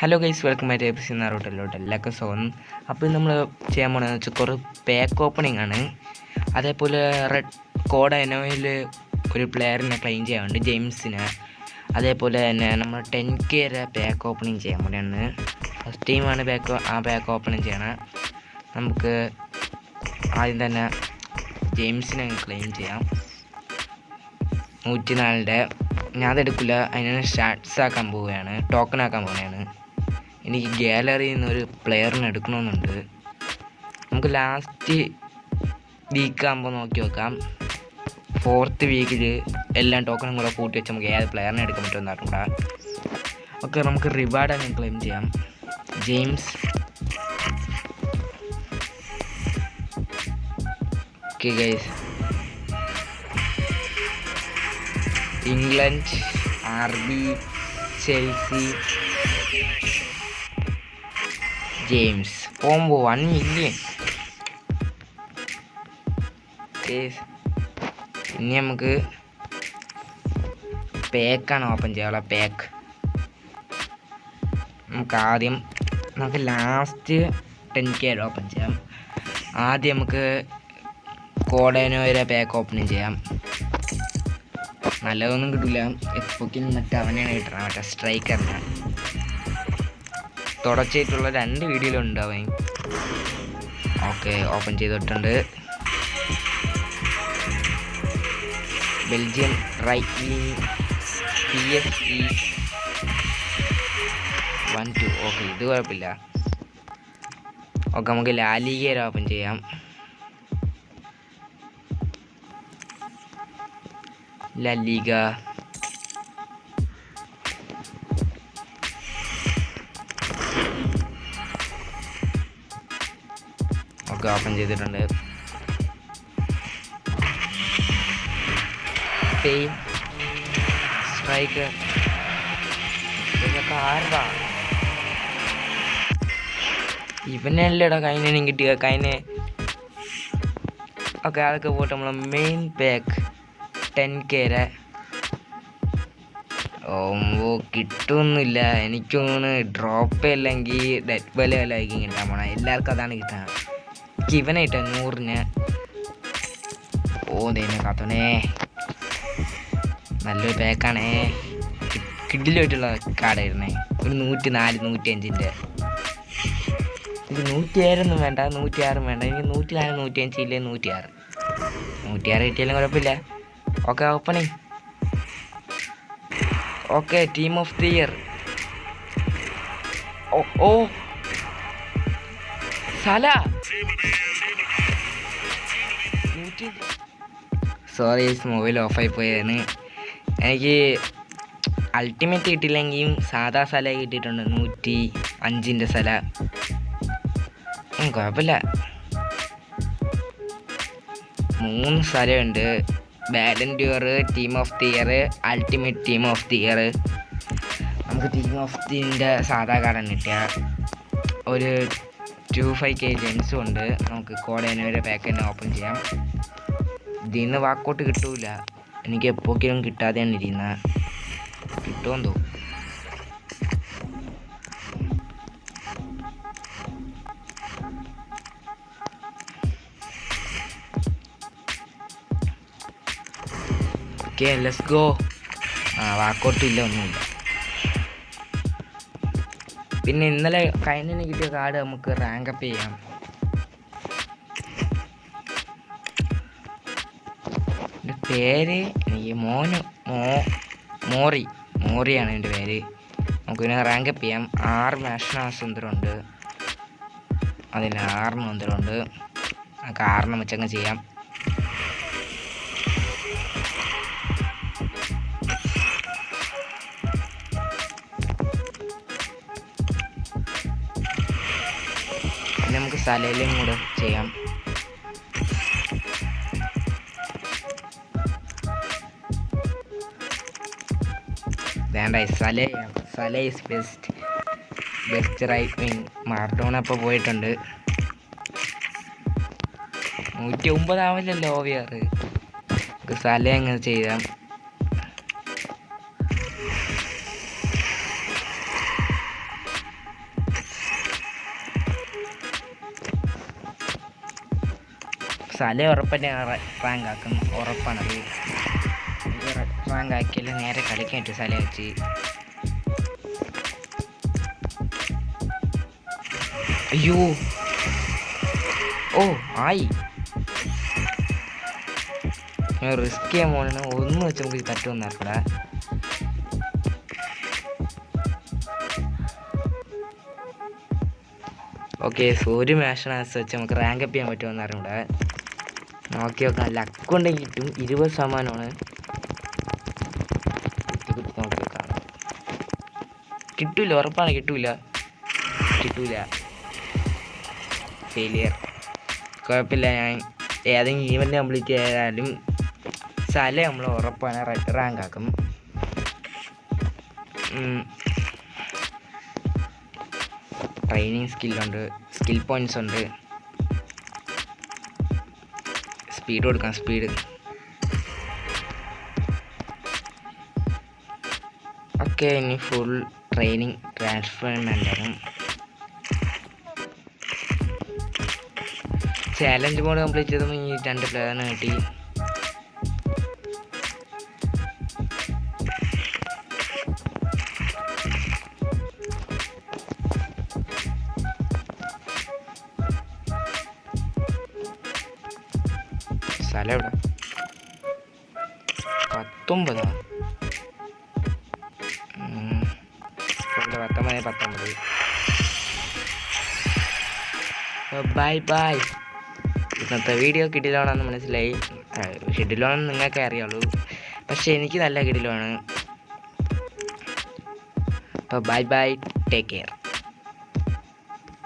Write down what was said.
Hello guys welcome my tapes എന്ന റൂട്ടിലോട്ട് എല്ലാവർക്കും സ്വാഗതം. അപ്പോൾ നമ്മൾ ചെയ്യാൻ പോകുന്നത് വെച്ചാൽ കുറേ പാക്ക് ഓപ്പണിംഗ് ആണ്. അതേപോലെ റെഡ് കോഡ് എനോയിൽ ഒരു പ്ലെയറിനെ ക്ലെയിം ചെയ്യാനുണ്ട് ജെയിംസിന്. അതേപോലെ തന്നെ നമ്മൾ ടെൻ കെ വരെ പാക്ക് ഓപ്പണിംഗ് ചെയ്യാൻ പോലെയാണ് ഫസ്റ്റ് ടീമാണ് പാക്ക് ആ പാക്ക് ഓപ്പണിംഗ് ചെയ്യണം. നമുക്ക് ആദ്യം തന്നെ ജെയിംസിനെ ക്ലെയിം ചെയ്യാം. നൂറ്റിനാലിന്റെ ഞാൻ അതെടുക്കില്ല അതിനെ സ്റ്റാർട്ട്സ് ആക്കാൻ പോവുകയാണ്. ടോക്കൺ ആക്കാൻ പോവുകയാണ്. എനിക്ക് ഗാലറിയിൽ നിന്ന് ഒരു പ്ലെയറിനെ എടുക്കണമെന്നുണ്ട് നമുക്ക് ലാസ്റ്റ് വീക്ക് ആകുമ്പോൾ നോക്കി നോക്കാം. ഫോർത്ത് വീക്കിൽ എല്ലാം ടോക്കണും കൂടെ കൂട്ടി വെച്ച് നമുക്ക് ഏത് പ്ലെയറിനെ എടുക്കാൻ പറ്റുമെന്ന് അറിഞ്ഞൂടാ. ഓക്കെ നമുക്ക് റിവാർഡ് ആണ് ക്ലെയിം ചെയ്യാം. James okay guys England R B Chelsea James. Combo one million. ഇനി നമുക്ക് പാക്കാണ് ഓപ്പൺ ചെയ്യാനുള്ള പാക്ക്. നമുക്ക് ആദ്യം നമുക്ക് ലാസ്റ്റ് ടെൻ കെ ഓപ്പൺ ചെയ്യാം. ആദ്യം നമുക്ക് കോടേനോ വരെ പാക്ക് ഓപ്പൺ ചെയ്യാം. നല്ലതൊന്നും കിട്ടില്ല എപ്പോഴും മറ്റേ അവനെയാണ് കിട്ടണം മറ്റേ സ്ട്രൈക്കറിന് തുടച്ചായിട്ടുള്ള രണ്ട് വീഡിയോയിലും ഉണ്ടാവും ഓക്കെ ഓപ്പൺ ചെയ്തിട്ടുണ്ട് Belgium right P S E one two okay ഇത് കുഴപ്പമില്ല. ഓക്കെ നമുക്ക് ലാലിഗ ഓപ്പൺ ചെയ്യാം. La ഒക്കെ ഓപ്പൺ ചെയ്തിട്ടുണ്ട്. സെയിം സ്ട്രൈക്ക് ഇതൊക്കെ ആരടാ? ഇവനല്ലേടാ കൈനും കിട്ടിയ കൈനെ. ഓക്കെ അതൊക്കെ പോയിട്ട് നമ്മളെ മെയിൻ പാക്ക് ടെൻ കെരെ ഓമ്പോ കിട്ടുമൊന്നുമില്ല എനിക്കൊന്ന് ഡ്രോപ്പ് അല്ലെങ്കിൽ ഡെറ്റ് ബല വല്ലതായിരിക്കും കിട്ടാൻ പോണം. എല്ലാവർക്കും അതാണ് കിട്ടാൻ. എനിക്ക് ഇവനായിട്ട് നൂറിന്. ഓ ദൈവം കാത്തോണേ നല്ലൊരു പാക്കാണേ കിഡിലായിട്ടുള്ള കാർഡായിരുന്നേ ഒരു നൂറ്റി നാല് നൂറ്റി അഞ്ചിന്റെ നൂറ്റി ആറൊന്നും വേണ്ട നൂറ്റി ആറും വേണ്ട. എനിക്ക് നൂറ്റി നാല് നൂറ്റി അഞ്ച് ഇല്ലേ നൂറ്റി ആറ് നൂറ്റി ആറ് കിട്ടിയാലും കുഴപ്പമില്ല. Okay ഓപ്പണേ okay team of the year ഓ ഓ. സോറി മൊബൈൽ ഓഫായി പോയതാണ് എനിക്ക് അൾട്ടിമേറ്റ് കിട്ടിയില്ലെങ്കിലും സാധാ സ്ഥല കിട്ടിയിട്ടുണ്ട്. നൂറ്റി അഞ്ചിന്റെ സ്ഥല കുഴപ്പമില്ല. മൂന്ന് സ്ഥലമുണ്ട് Ballon d'Or team of the year ultimate team of the year നമുക്ക് ടീം ഓഫ് ദിന്റെ സാധാ കാർഡാണ് കിട്ടിയ ഒരു ടു ഫൈവ് കെ ജെൻസും ഉണ്ട്. നമുക്ക് കോടേനെ പാക്ക് തന്നെ ഓപ്പൺ ചെയ്യാം. ഇതിൽ നിന്ന് വാക്കൗട്ട് കിട്ടൂല. എനിക്ക് എപ്പോഴെങ്കിലും കിട്ടാതെയാണ് ഇരിക്കുന്നത് കിട്ടുമെന്ന് തോന്നും ഓക്കെ ലെറ്റ്സ് ഗോ ആ വാക്കോട്ടില്ല ഒന്നുമില്ല. പിന്നെ ഇന്നലെ കഴിഞ്ഞതിന് കിട്ടിയ കാർഡ് നമുക്ക് റാങ്ക് അപ്പ് ചെയ്യാം. എന്റെ പേര് എനിക്ക് മോന് മോ മോറി മോറിയാണ് എന്റെ പേര്. നമുക്ക് പിന്നെ റാങ്ക് അപ്പ് ചെയ്യാം. ആറ് മാഷനാസുന്ദരമുണ്ട് അതിന് ആറ് മന്ത്രമുണ്ട് നമുക്ക് ആറെണ്ണം വെച്ചങ്ങ് ചെയ്യാം. നമുക്ക് കൂടെ ചെയ്യാം. വേണ്ട ബെസ്റ്റ് ബെസ്റ്റ് റൈറ്റ് വിങ് മാർട്ടോൺ അപ്പോൾ പോയിട്ടുണ്ട്. നൂറ്റി ഒമ്പതാവില്ലല്ലോ ഓവിയർ സലേ അങ്ങനെ ചെയ്യാം. സ്ഥലം ഉറപ്പന്നെ റാങ്ക് ആക്കും ഉറപ്പാണത് റാങ്ക് ആക്കിയാലും നേരെ കളിക്കാൻ പറ്റും വെച്ച് അയ്യോ. ഓ ആയി. റിസ്ക് ചെയ്യാൻ പോകണം ഒന്നും വെച്ച് നമുക്ക് പറ്റുമെന്ന് അറിയടാ ഓക്കെ സൂര്യ മാഷനാസ് വെച്ച് നമുക്ക് റാങ്ക് അപ്പ് ചെയ്യാൻ പറ്റുമെന്ന് അറിഞ്ഞൂടെ. നോക്കി നോക്കാം ലക്ക് ഉണ്ടെങ്കിൽ കിട്ടും. ഇരുപത് ശതമാനമാണ്. കിട്ടൂല ഉറപ്പാണ് കിട്ടൂല. കിട്ടൂല. ഫെയിലിയർ കുഴപ്പമില്ല ഞാൻ ഏതെങ്കിലും ഈവന്റ് കംപ്ലീറ്റ് ചെയ്താലും സ്ഥലം നമ്മൾ ഉറപ്പാണ്. റാങ്ക് ആക്കും. ട്രെയിനിങ് സ്കില്ലുണ്ട് സ്കിൽ പോയിന്റ്സ് ഉണ്ട്. സ്പീഡ് കൊടുക്കാം സ്പീഡ് ഓക്കെ ഇനി ഫുൾ ട്രെയിനിങ് ട്രാൻസ്ഫർമെന്റ് ആണ് ചാലഞ്ച് മോഡ് കംപ്ലീറ്റ് ചെയ്തപ്പോൾ ഈ രണ്ട് പ്ലെയറിന് കിട്ടി. സ്ഥലം എവിടെ പത്തൊമ്പതാ പത്തൊമ്പത് പത്തൊമ്പത് ബൈ ബൈ ഇന്നത്തെ വീഡിയോ കിടിലോണെന്ന് മനസ്സിലായി കിടിലോണെന്ന് നിങ്ങൾക്ക് അറിയുള്ളൂ പക്ഷെ എനിക്ക് നല്ല കിടിലോണ് അപ്പോൾ ബൈ ബൈ ടേക്ക് കെയർ